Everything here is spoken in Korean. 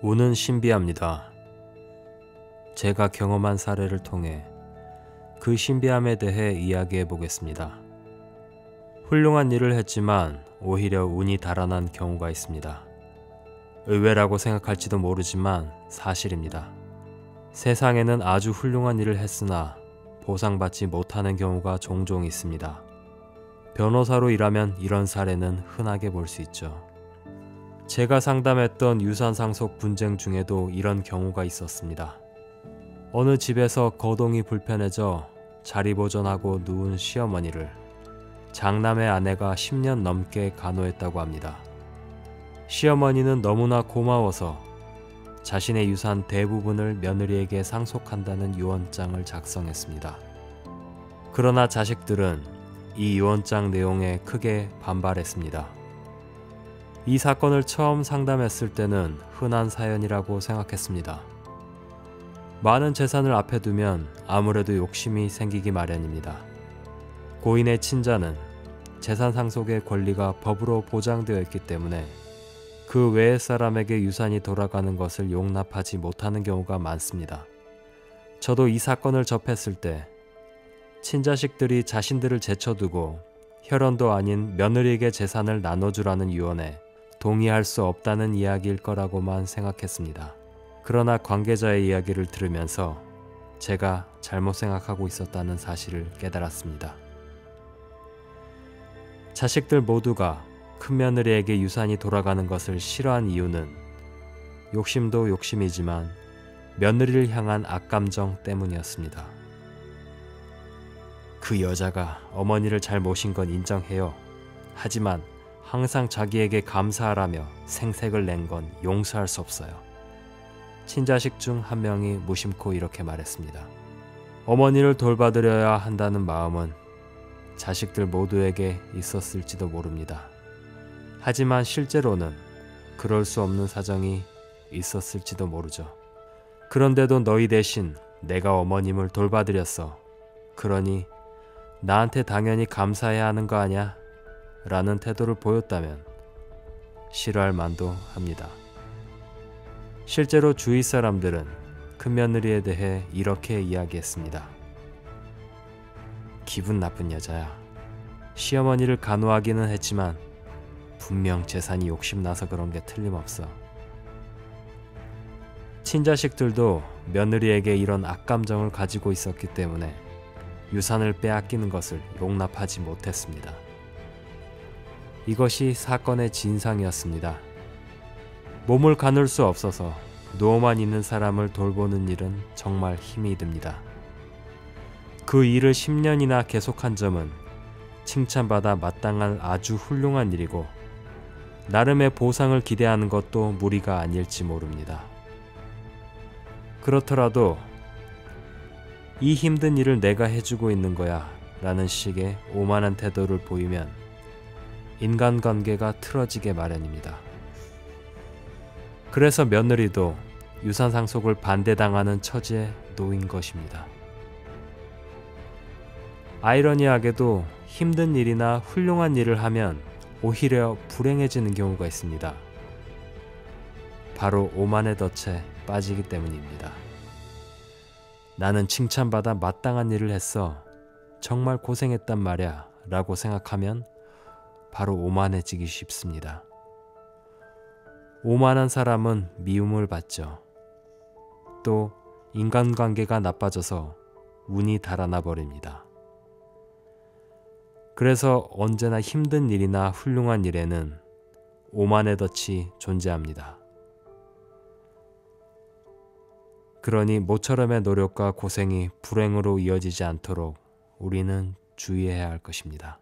운은 신비합니다. 제가 경험한 사례를 통해 그 신비함에 대해 이야기해 보겠습니다. 훌륭한 일을 했지만 오히려 운이 달아난 경우가 있습니다. 의외라고 생각할지도 모르지만 사실입니다. 세상에는 아주 훌륭한 일을 했으나 보상받지 못하는 경우가 종종 있습니다. 변호사로 일하면 이런 사례는 흔하게 볼 수 있죠. 제가 상담했던 유산 상속 분쟁 중에도 이런 경우가 있었습니다. 어느 집에서 거동이 불편해져 자리 보존하고 누운 시어머니를 장남의 아내가 10년 넘게 간호했다고 합니다. 시어머니는 너무나 고마워서 자신의 유산 대부분을 며느리에게 상속한다는 유언장을 작성했습니다. 그러나 자식들은 이 유언장 내용에 크게 반발했습니다. 이 사건을 처음 상담했을 때는 흔한 사연이라고 생각했습니다. 많은 재산을 앞에 두면 아무래도 욕심이 생기기 마련입니다. 고인의 친자는 재산 상속의 권리가 법으로 보장되어 있기 때문에 그 외의 사람에게 유산이 돌아가는 것을 용납하지 못하는 경우가 많습니다. 저도 이 사건을 접했을 때 친자식들이 자신들을 제쳐두고 혈연도 아닌 며느리에게 재산을 나눠주라는 유언에 동의할 수 없다는 이야기일 거라고만 생각했습니다. 그러나 관계자의 이야기를 들으면서 제가 잘못 생각하고 있었다는 사실을 깨달았습니다. 자식들 모두가 큰며느리에게 유산이 돌아가는 것을 싫어한 이유는 욕심도 욕심이지만 며느리를 향한 악감정 때문이었습니다. 그 여자가 어머니를 잘 모신 건 인정해요. 하지만 항상 자기에게 감사하라며 생색을 낸 건 용서할 수 없어요. 친자식 중 한 명이 무심코 이렇게 말했습니다. 어머니를 돌봐드려야 한다는 마음은 자식들 모두에게 있었을지도 모릅니다. 하지만 실제로는 그럴 수 없는 사정이 있었을지도 모르죠. 그런데도 너희 대신 내가 어머님을 돌봐드렸어. 그러니 나한테 당연히 감사해야 하는 거 아냐? 라는 태도를 보였다면 싫어할 만도 합니다. 실제로 주위 사람들은 큰며느리에 대해 이렇게 이야기했습니다. 기분 나쁜 여자야. 시어머니를 간호하기는 했지만 분명 재산이 욕심나서 그런 게 틀림없어. 친자식들도 며느리에게 이런 악감정을 가지고 있었기 때문에 유산을 빼앗기는 것을 용납하지 못했습니다. 이것이 사건의 진상이었습니다. 몸을 가눌 수 없어서 누워만 있는 사람을 돌보는 일은 정말 힘이 듭니다. 그 일을 10년이나 계속한 점은 칭찬받아 마땅한 아주 훌륭한 일이고 나름의 보상을 기대하는 것도 무리가 아닐지 모릅니다. 그렇더라도 이 힘든 일을 내가 해주고 있는 거야 라는 식의 오만한 태도를 보이면 인간관계가 틀어지게 마련입니다. 그래서 며느리도 유산 상속을 반대당하는 처지에 놓인 것입니다. 아이러니하게도 힘든 일이나 훌륭한 일을 하면 오히려 불행해지는 경우가 있습니다. 바로 오만의 덫에 빠지기 때문입니다. 나는 칭찬받아 마땅한 일을 했어. 정말 고생했단 말야. 라고 생각하면 바로 오만해지기 쉽습니다. 오만한 사람은 미움을 받죠. 또 인간관계가 나빠져서 운이 달아나 버립니다. 그래서 언제나 힘든 일이나 훌륭한 일에는 오만의 덫이 존재합니다. 그러니 모처럼의 노력과 고생이 불행으로 이어지지 않도록 우리는 주의해야 할 것입니다.